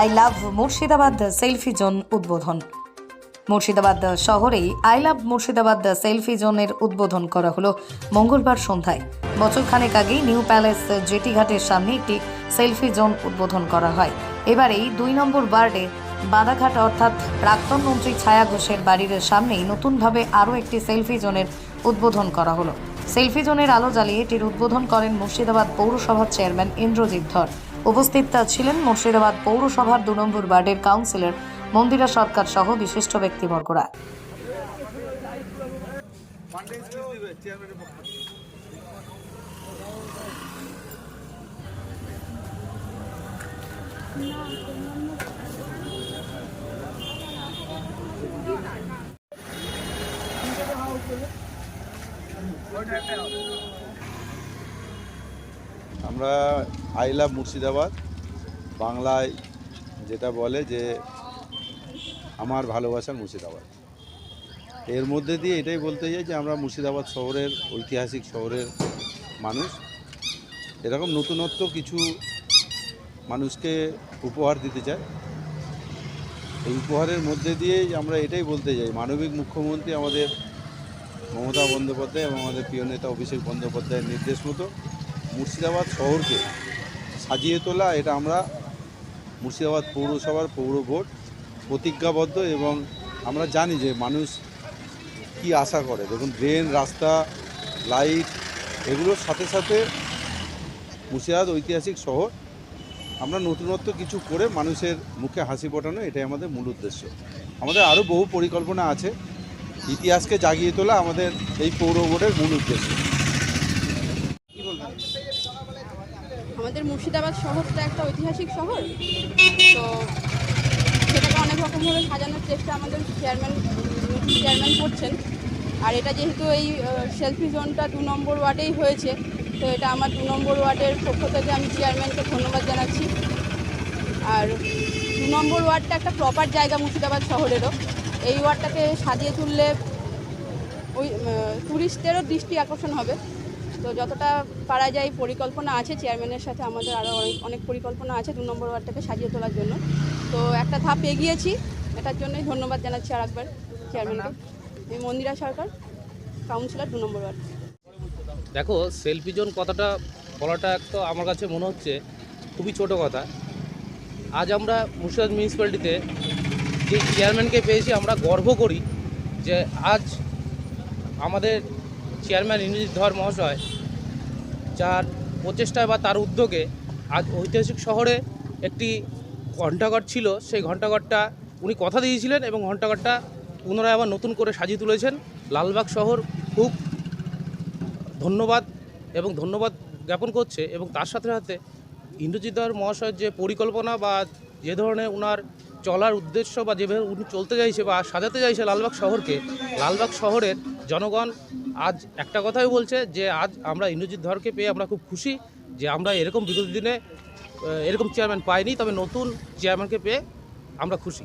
I love Murshidabad selfie zone উদ্বোধন। মুর্শিদাবাদ শহরেই I love Murshidabad selfie জোনের উদ্বোধন করা হলো মঙ্গলবার সন্ধ্যায়। বছরখানেক আগেই নিউ প্যালেস জেটিঘাটের সামনে একটি সেলফি জোন উদ্বোধন করা হয়। এবারেই দুই নম্বর ওয়ার্ডে বাদাঘাট অর্থাৎ প্রাক্তন মন্ত্রী ছায়া ঘোষের বাড়ির সামনেই নতুনভাবে আরও একটি সেলফি জোনের উদ্বোধন করা হলো। সেলফি জোনের আলো জ্বালিয়ে এটির উদ্বোধন করেন মুর্শিদাবাদ পৌরসভার চেয়ারম্যান ইন্দ্রজিৎ ধর। উপস্থিত ছিলেন মুর্শিদাবাদ পৌরসভার দু নম্বর ওয়ার্ডের কাউন্সিলর মন্দিরা সরকার সহ বিশিষ্ট ব্যক্তিবর্গরা। আমরা আই লাভ মুর্শিদাবাদ, বাংলায় যেটা বলে যে আমার ভালোবাসার মুর্শিদাবাদ। এর মধ্যে দিয়ে এটাই বলতে চাই যে আমরা মুর্শিদাবাদ শহরের ঐতিহাসিক শহরের মানুষ। এরকম নতুনত্ব কিছু মানুষকে উপহার দিতে চাই। এই উপহারের মধ্যে দিয়েই আমরা এটাই বলতে চাই, মানবিক মুখ্যমন্ত্রী আমাদের মমতা বন্দ্যোপাধ্যায় এবং আমাদের প্রিয় নেতা অভিষেক বন্দ্যোপাধ্যায়ের নির্দেশ মতো মুর্শিদাবাদ শহরকে সাজিয়ে তোলা এটা আমরা মুর্শিদাবাদ পৌরসভার পৌর ভোট প্রতিজ্ঞাবদ্ধ এবং আমরা জানি যে মানুষ কি আশা করে। দেখুন, ড্রেন, রাস্তা, লাইট এগুলোর সাথে সাথে মুর্শিদাবাদ ঐতিহাসিক শহর। আমরা নতুনত্ব কিছু করে মানুষের মুখে হাসি ফোটানো এটাই আমাদের মূল উদ্দেশ্য। আমাদের আরও বহু পরিকল্পনা আছে। ইতিহাসকে জাগিয়ে তোলা আমাদের এই পৌর ভোটের মূল উদ্দেশ্য। আমাদের মুর্শিদাবাদ শহরটা একটা ঐতিহাসিক শহর। তো সেটাকে অনেক রকমভাবে সাজানোর চেষ্টা আমাদের চেয়ারম্যান চেয়ারম্যান করছেন। আর এটা যেহেতু এই সেলফি জোনটা দু নম্বর ওয়ার্ডেই হয়েছে, তো এটা আমার দু নম্বর ওয়ার্ডের পক্ষ থেকে আমি চেয়ারম্যানকে ধন্যবাদ জানাচ্ছি। আর দু নম্বর ওয়ার্ডটা একটা প্রপার জায়গা মুর্শিদাবাদ শহরেরও। এই ওয়ার্ডটাকে সাজিয়ে তুললে ওই ট্যুরিস্টদেরও দৃষ্টি আকর্ষণ হবে। তো যতটা পারা যায় পরিকল্পনা আছে চেয়ারম্যানের সাথে আমাদের আরও অনেক অনেক পরিকল্পনা আছে দু নম্বর ওয়ার্ডটাকে সাজিয়ে তোলার জন্য। তো একটা ধাপ এগিয়েছি এটার জন্যই ধন্যবাদ জানাচ্ছি আর একবার চেয়ারম্যানকে আমি মন্দিরা সরকার কাউন্সিলর দু নম্বর ওয়ার্ড। দেখো সেলফি জোন কথাটা বলাটা তো আমার কাছে মনে হচ্ছে খুবই ছোট কথা। আজ আমরা মুর্শিদাবাদ মিউনিসিপ্যালিটিতে যে চেয়ারম্যানকে পেয়েছি, আমরা গর্ব করি যে আজ আমাদের চেয়ারম্যান ইন্দ্রজিৎ ধর মহাশয় যার প্রচেষ্টায় বা তার উদ্যোগে আজ ঐতিহাসিক শহরে একটি ঘণ্টাঘর ছিল। সেই ঘণ্টাঘরটা উনি কথা দিয়েছিলেন এবং ঘণ্টাঘরটা পুনরায় আবার নতুন করে সাজিয়ে তুলেছেন। লালবাগ শহর খুব ধন্যবাদ এবং ধন্যবাদ জ্ঞাপন করছে এবং তার সাথে সাথে ইন্দ্রজিৎ ধর মহাশয়ের যে পরিকল্পনা বা যে ধরনের ওনার চলার উদ্দেশ্য বা যেভাবে উনি চলতে চাইছে বা সাজাতে চাইছে লালবাগ শহরকে, লালবাগ শহরের জনগণ আজ একটা কথাই বলছে যে আজ আমরা ইন্দ্রজিৎ ধরকে পেয়ে আমরা খুব খুশি যে আমরা এরকম বিগত দিনে এরকম চেয়ারম্যান পাইনি, তবে নতুন চেয়ারম্যানকে পেয়ে আমরা খুশি।